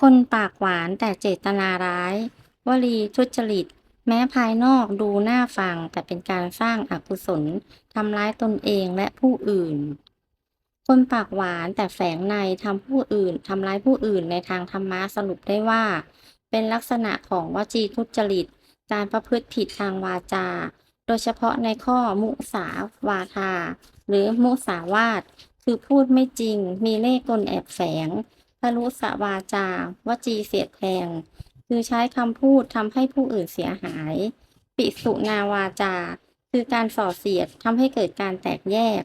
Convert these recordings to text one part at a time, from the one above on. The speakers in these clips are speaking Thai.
คนปากหวานแต่เจตนาร้าย วลีทุจริต แม้ภายนอกดูน่าฟังแต่เป็นการสร้างอกุศลทำร้ายตนเองและผู้อื่น คนปากหวานแต่แฝงในทำผู้อื่นทำร้ายผู้อื่นในทางธรรมะสรุปได้ว่า เป็นลักษณะของวจีทุจริต การประพฤติผิดทางวาจา โดยเฉพาะในข้อมุสาวาทา หรือมุสาวาทคือพูดไม่จริงมีเล่ห์กลแอบแฝง พรุสวาจา วจีเสียดแทง คือใช้คำพูดทำให้ผู้อื่นเสียหาย ปิสุนาวาจา คือการส่อเสียดทำให้เกิดการแตกแยก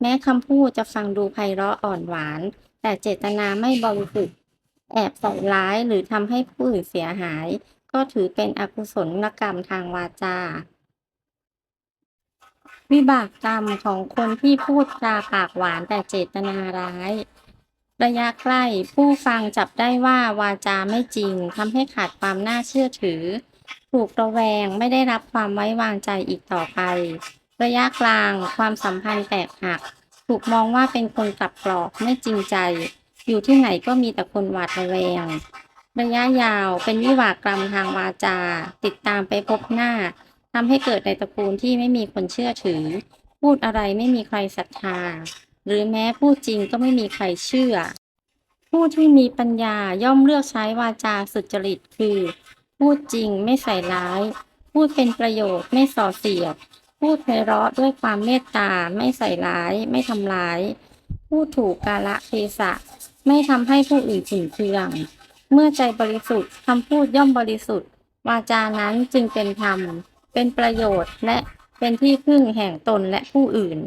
แม้คำพูดจะฟังดูไพเราะอ่อนหวาน แต่เจตนาไม่บริสุทธิ์แอบใส่ร้ายหรือทำให้ผู้อื่นเสียหาย ก็ถือเป็นอกุศลกรรมทางวาจา วิบากกรรมของคนที่พูดจาปากหวานแต่เจตนาร้าย ระยะใกล้ ผู้ฟังจับได้ว่าวาจาไม่จริงทำให้ขาดความน่าเชื่อถือ ถูกระแวงไม่ได้รับความไว้วางใจอีกต่อไประยะกลางความสัมพันธ์แตกหัก ถูกมองว่าเป็นคนกลับกรอกไม่จริงใจ อยู่ที่ไหนก็มีแต่คนหวาดระแวง ระยะยาวเป็นวิบากรรมทางวาจา ติดตามไปพบหน้าทำให้เกิดในตระกูลที่ไม่มีคนเชื่อถือ พูดอะไรไม่มีใครศรัทธา หรือแม้พูดจริงก็ไม่มีใครเชื่อ ผู้ที่มีปัญญาย่อมเลือกใช้วาจาสุจริตคือ พูดจริงไม่ใส่ร้าย พูดเป็นประโยชน์ไม่ส่อเสียด พูดไพเราะด้วยความเมตตาไม่ใส่ร้าย ไม่ทำร้าย พูดถูกกาละเทศะ ไม่ทำให้ผู้อื่นขุ่นเคือง เมื่อใจบริสุทธิ์คำพูดย่อมบริสุทธิ์ วาจานั้นจึงเป็นธรรม เป็นประโยชน์และเป็นที่พึ่งแห่งตนและผู้อื่น